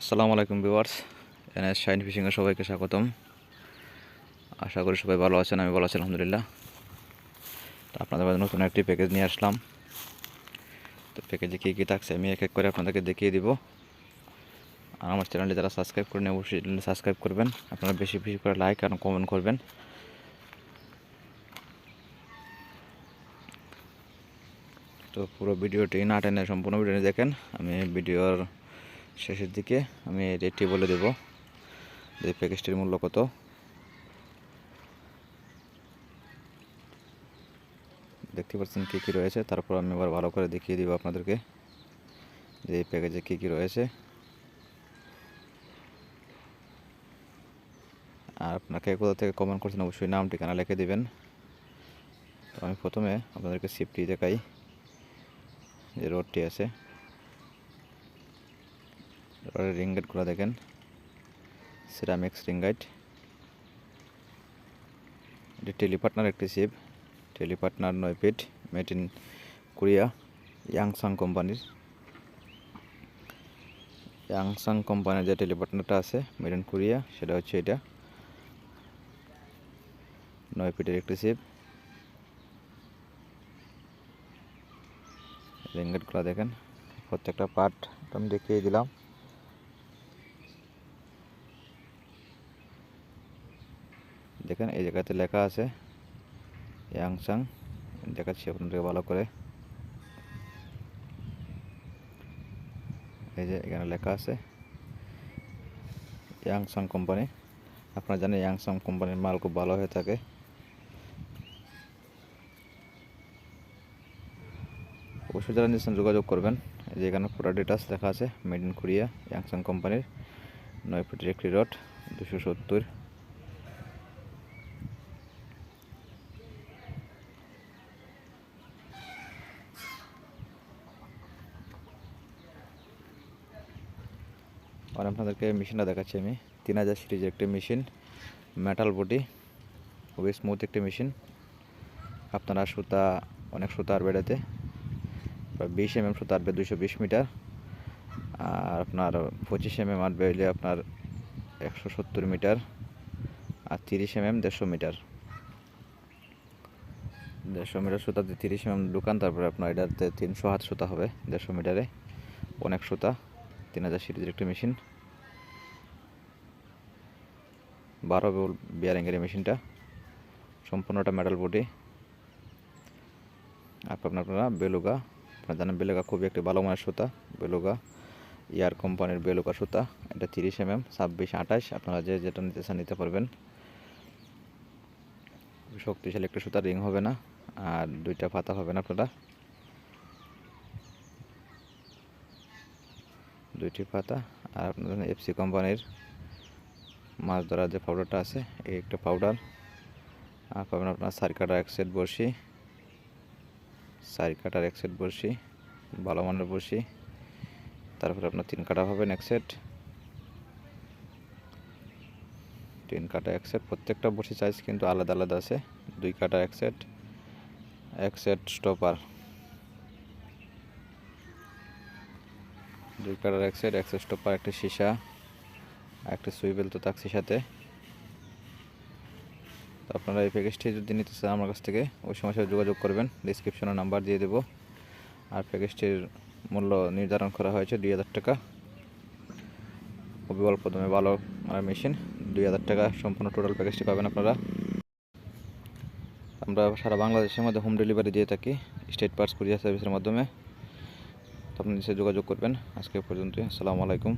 আসসালামু আলাইকুম viewers, NS shine ফিশিংয়ে সবাইকে স্বাগতম। আশা করি সবাই ভালো আছেন, আমি ভালো আছি, আলহামদুলিল্লাহ। তো আপনাদের মাঝে নতুন একটি প্যাকেজ নিয়ে আসলাম। তো প্যাকেজে কী কী থাকছে আমি এক এক করে আপনাদেরকে দেখিয়ে দিব। আর আমার চ্যানেলটি যারা সাবস্ক্রাইব করেন অবশ্যই সাবস্ক্রাইব করবেন। আপনারা বেশি বেশি করে লাইক আর কমেন্ট করবেন। তো পুরো ভিডিওটি না টেনে সম্পূর্ণ ভিডিওটি দেখেন। আমি ভিডিওর শেষের দিকে আমি রেটটি বলে দেব। যে প্যাকেজটির মূল্য কত? দেখতে পাচ্ছেন কী কী রয়েছে, তারপর আমি আবার ভালো করে দেখিয়ে দিব আপনাদেরকে যে এই প্যাকেজে কী কী রয়েছে। আর আপনাকে কোথা থেকে কমেন্ট করছেন অবশ্যই নাম, ঠিকানা লিখে দেবেন। তো আমি প্রথমে আপনাদেরকে সিফটি দেখাই যে রোডটি আছে। রডের রিং গাইডগুলো দেখেন। সিরামিক্স রিং গাইড এটি টেলিপার্টনার একটি শিপ। টেলিপার্টনার নয় ফিট মেড ইন কোরিয়া ইয়াংসাং কোম্পানির। ইয়াংসাং কোম্পানির যে টেলিপার্টনারটা আছে মেড ইন কোরিয়া সেটা হচ্ছে এটা। নয় ফিটের একটি শিপ। রিং রিঙ্গেটগুলো দেখেন, প্রত্যেকটা পার্ট আমি দেখিয়ে দিলাম। দেখেন, এই জায়গাতে লেখা আছে, ইয়াংসাং। দেখাচ্ছি আপনাদেরকে ভালো করে। এই যে এখানে লেখা আছে, ইয়াংসাং কোম্পানি। আপনারা জানেন, ইয়াংসাং কোম্পানির মাল খুব ভালো হয়ে থাকে। অবশ্যই যারা নিচ্ছেন, যোগাযোগ করবেন। এই যে এখানে পুরো ডিটেলস লেখা আছে মেড ইন কোরিয়া ইয়াংসাং কোম্পানির, নয় ফুটের একটি রড দুশো সত্তর। আর আপনাদেরকে মেশিনটা দেখাচ্ছি আমি। তিন হাজার সিরিজের একটি মেশিন মেটাল বডি খুবই স্মুথ একটি মেশিন আপনারা সুতা, অনেক সুতা আর বেড়াতে বিশ এম এম সুতা আসবে দুশো বিশ মিটার। আর আপনার পঁচিশ এম এম আসবে হইলে আপনার একশো সত্তর মিটার আর তিরিশ এম এম দেড়শো মিটার। দেড়শো মিটার সুতাতে তিরিশ এম এম দোকান তারপরে আপনার এটাতে তিনশো হাত সুতা হবে, দেড়শো মিটারে। অনেক সুতা। তিন হাজার সিরিজের একটি মেশিন। বারো বোল বিয়ারিংয়ের এই মেশিনটা। সম্পূর্ণটা মেটাল বডি আপনার আপনারা বেলুগা, আপনারা জানেন বেলুগা খুবই একটি ভালো মানের সুতা। বেলুগা, ইয়ার কোম্পানির বেলুগা সুতা। এটা তিরিশ এম এম ছাব্বিশ, আঠাশ। আপনারা যে যেটা নিতে চান নিতে পারবেন। শক্তিশালী একটা সুতা রিং হবে না। আর দুইটা পাতা হবে না আপনারা। দুইটি পাতা আর আপনাদের এফসি কোম্পানির মাছ ধরার যে পাউডারটা আছে, এই একটা পাউডার আর পাবেন আপনার সার কাটার এক সেট বড়শি, সার কাটার এক সেট বড়শি, ভালো মানের বড়শি। তারপরে আপনার তিন কাটা পাবেন এক সেট তিন কাটা এক সেট প্রত্যেকটা বড়শি সাইজ কিন্তু আলাদা আলাদা আছে। দুই কাটা এক সেট এক সেট স্টপার দুই কাটার এক সাইড এক স্টপার একটা সীসা একটা সুইবেল তো থাকছে সাথে। তো আপনারা এই প্যাকেজটি যদি নিতে চান আমার কাছ থেকে, ওই সময় সাথে যোগাযোগ করবেন ডিসক্রিপশনে নাম্বার দিয়ে দেবো। আর প্যাকেজটির মূল্য নির্ধারণ করা হয়েছে দুই হাজার টাকা। খুবই অল্প দামে ভালো আর মেশিন দুই হাজার টাকা সম্পূর্ণ টোটাল প্যাকেজটি পাবেন আপনারা। আমরা সারা বাংলাদেশের মধ্যে হোম ডেলিভারি দিয়ে থাকি স্টেট পার্স কুরিয়ার সার্ভিসের মাধ্যমে। তো আপনি নিচে যোগাযোগ করবেন। আজকে পর্যন্তই। আসসালামু আলাইকুম।